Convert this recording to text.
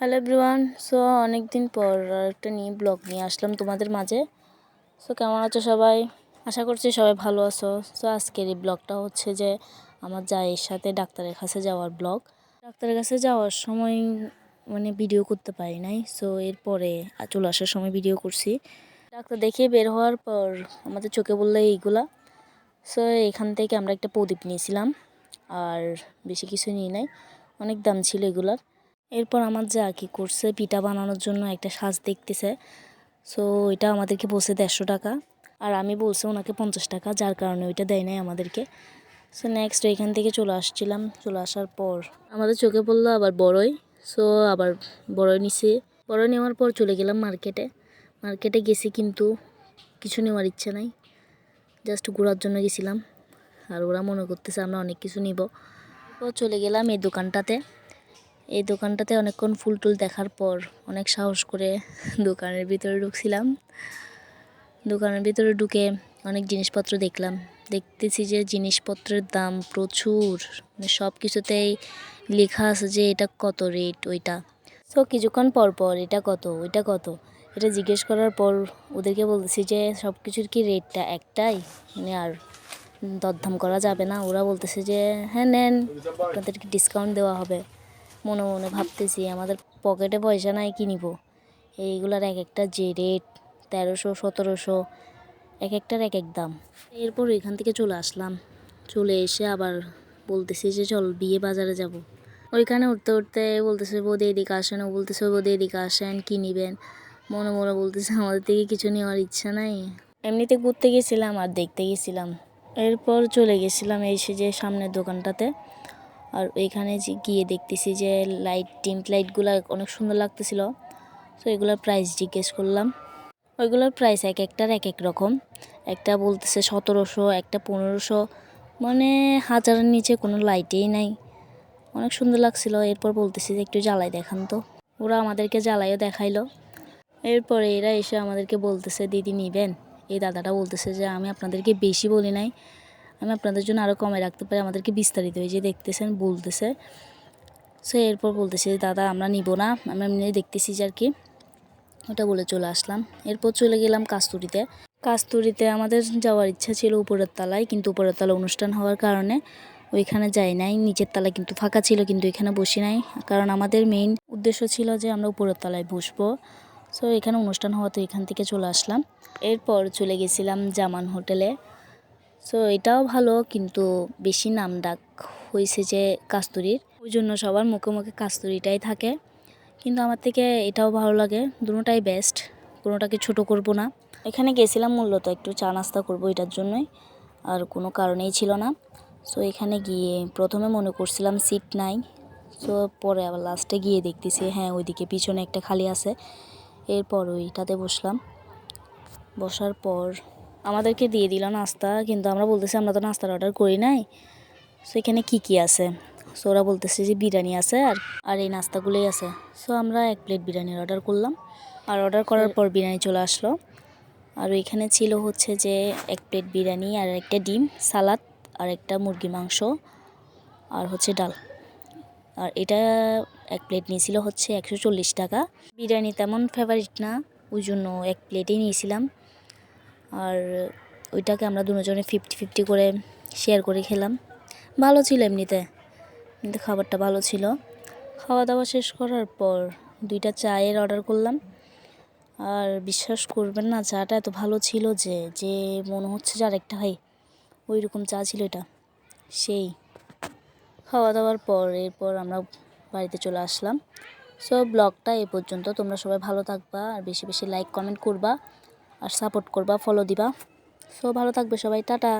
Hello everyone so অনেক দিন পর একটা নিয়ে ব্লগ নিয়ে আসলাম তোমাদের মাঝে। সো কেমন আছো সবাই? আশা করছি সবাই ভালো আছো। সো আজকের এই ব্লগটা হচ্ছে যে আমার জায়ের সাথে ডাক্তারের কাছে যাওয়ার ব্লগ ডাক্তারের কাছে যাওয়ার সময় মানে ভিডিও করতে পারি নাই। সো এরপরে চলে আসার সময় ভিডিও করছি। ডাক্তার দেখিয়ে বের হওয়ার পর আমাদের চোখে বলল এইগুলা। সো এখান থেকে আমরা একটা প্রদীপ নিয়েছিলাম। আর বেশি কিছু নিয়ে নাই। অনেক দাম ছিল এগুলার। এরপর আমার যা কি করছে, পিঠা বানানোর জন্য একটা সাজ দেখতেছে। সো এটা আমাদেরকে বলছে দেড়শো টাকা। আর আমি বলছি ওনাকে পঞ্চাশ টাকা, যার কারণে ওইটা দেয় নাই আমাদেরকে। সো নেক্সট এখান থেকে চলে আসছিলাম। চলে আসার পর আমাদের চোখে পড়ল আবার বড়ই। সো আবার বড়ই নিছি। বড়ই নেওয়ার পর চলে গেলাম মার্কেটে। মার্কেটে গেছি কিন্তু কিছু নেওয়ার ইচ্ছে নাই। জাস্ট ঘোরার জন্য গেছিলাম। আর ওরা মনে করতেছে আমরা অনেক কিছু নিব। তো চলে গেলাম এই দোকানটাতে। এই দোকানটাতে অনেকক্ষণ ফুল টুল দেখার পর অনেক সাহস করে দোকানের ভিতরে ঢুকছিলাম। দোকানের ভিতরে ঢুকে অনেক জিনিসপত্র দেখলাম। দেখতেছি যে জিনিসপত্রের দাম প্রচুর। মানে সব কিছুতেই লেখা আছে যে এটা কত রেট ওইটা। তো কিছুক্ষণ পর পর এটা কত, ওইটা কত? এটা জিজ্ঞেস করার পর ওদেরকে বলতেছি যে সব কিছুর কি রেটটা একটাই? মানে আর দরদাম করা যাবে না। ওরা বলতেছে যে হ্যাঁ নেন। আপনাদেরকে ডিসকাউন্ট দেওয়া হবে। মনে মনে ভাবতেছি, আমাদের পকেটে পয়সা নাই, কি নিব? এইগুলার এক একটা যে রেট তেরোশো, সতেরোশো এক একটার এক এক দাম। এরপর এখান থেকে চলে আসলাম। চলে এসে আবার বলতেছি যে, চল, বিয়ে বাজারে যাব। ওইখানে উঠতে উঠতে বলতেছে বৌদি এদিকে আসেন। ও বলতেছে বৌদি এদিকে আসেন, কী নিবেন? মনে মনে বলতেছে, আমাদের থেকে কিছু নেওয়ার ইচ্ছা নাই। এমনিতে ঘুরতে গেছিলাম আর দেখতে গেছিলাম। এরপর চলে গেছিলাম এসে যে সামনের দোকানটাতে। আর এখানে যে গিয়ে দেখতেছি যে লাইট টিন্ট লাইটগুলো অনেক সুন্দর লাগতেছিল। তো এগুলোর প্রাইস জিজ্ঞেস করলাম। ওইগুলোর প্রাইস এক একটার এক এক রকম। একটা বলতেছে সতেরোশো, একটা পনেরোশো। মানে হাজারের নিচে কোনো লাইটেই নাই। অনেক সুন্দর লাগছিল। এরপর বলতেছি যে একটু জ্বালাই দেখান তো। ওরা আমাদেরকে জ্বালাইও দেখাইলো। এরপরে এরা এসে আমাদেরকে বলতেছে, দিদি নিবেন? এই দাদাটা বলতেছে যে, আমি আপনাদেরকে বেশি বলি নাই। আমি আপনাদের জন্য আরও কমে রাখতে পারি, আমাদেরকে বিস্তারিত এই যে দেখতেছেন, বলতেছে। সো এরপর বলতেছে দাদা, আমরা নিব না। আমরা এমনি দেখতেছি যে আর কি, ওটা বলে চলে আসলাম। এরপর চলে গেলাম কাস্তুরিতে। কাস্তুরিতে আমাদের যাওয়ার ইচ্ছা ছিল উপরের তলায়, কিন্তু উপরের তলা অনুষ্ঠান হওয়ার কারণে ওইখানে যাই নাই। নিচের তলায় কিন্তু ফাঁকা ছিল, কিন্তু এখানে বসি নাই। কারণ আমাদের মেইন উদ্দেশ্য ছিল যে, আমরা উপরের তলায় বসবো। সো এখানে অনুষ্ঠান হওয়াতে এখান থেকে চলে আসলাম। এরপর চলে গেছিলাম জামান হোটেলে। সো এটাও ভালো, কিন্তু বেশি নাম ডাক হয়েছে যে কাস্তুরির। ওই জন্য সবার মুখে মুখে কাস্তুরিটাই থাকে। কিন্তু আমার থেকে এটাও ভালো লাগে দুটোটাই বেস্ট কোনোটাকে ছোট করব না। এখানে গেছিলাম মূলত একটু চা নাস্তা করব এটার জন্যই, আর কোনো কারণেই ছিল না। সো এখানে গিয়ে প্রথমে মনে করছিলাম সিট নাই। সো পরে আবার লাস্টে গিয়ে দেখতেছি হ্যাঁ ওইদিকে পিছনে একটা খালি আছে। এরপর ওইটাতে বসলাম। বসার পর আমাদেরকে দিয়ে দিল নাস্তা কিন্তু আমরা বলতেছি আমরা তো নাস্তার অর্ডার করি নাই। সো এখানে কী কী আছে? সো ওরা বলতেছে যে বিরিয়ানি আছে আর আর এই নাস্তাগুলোই আছে। সো আমরা এক প্লেট বিরিয়ানির অর্ডার করলাম। আর অর্ডার করার পর বিরিয়ানি চলে আসলো। আর ওইখানে ছিল হচ্ছে যে এক প্লেট বিরিয়ানি আর একটা ডিম সালাদ আর একটা মুরগি মাংস আর হচ্ছে ডাল। আর এটা এক প্লেট নিয়েছিল হচ্ছে একশো চল্লিশ টাকা। বিরিয়ানি তেমন ফেভারিট না ওই জন্য এক প্লেটেই নিয়েছিলাম। আর ওইটাকে আমরা দুজনে ফিফটি ফিফটি করে শেয়ার করে খেলাম। ভালো ছিল এমনিতে, কিন্তু খাবারটা ভালো ছিল। খাওয়া দাওয়া শেষ করার পর দুইটা চায়ের অর্ডার করলাম। আর বিশ্বাস করবেন না, চাটা এত ভালো ছিল যে যে মনে হচ্ছে যে আরেকটা হয় ওই রকম চা ছিল এটা। সেই। খাওয়া দাওয়ার পর, এরপর আমরা বাড়িতে চলে আসলাম। সো ব্লগটা এ পর্যন্ত। তোমরা সবাই ভালো থাকবা আর বেশি বেশি লাইক কমেন্ট করবা। আর সাপোর্ট করবা ফলো দিবা। সো ভালো থাকবে সবাই টাটা।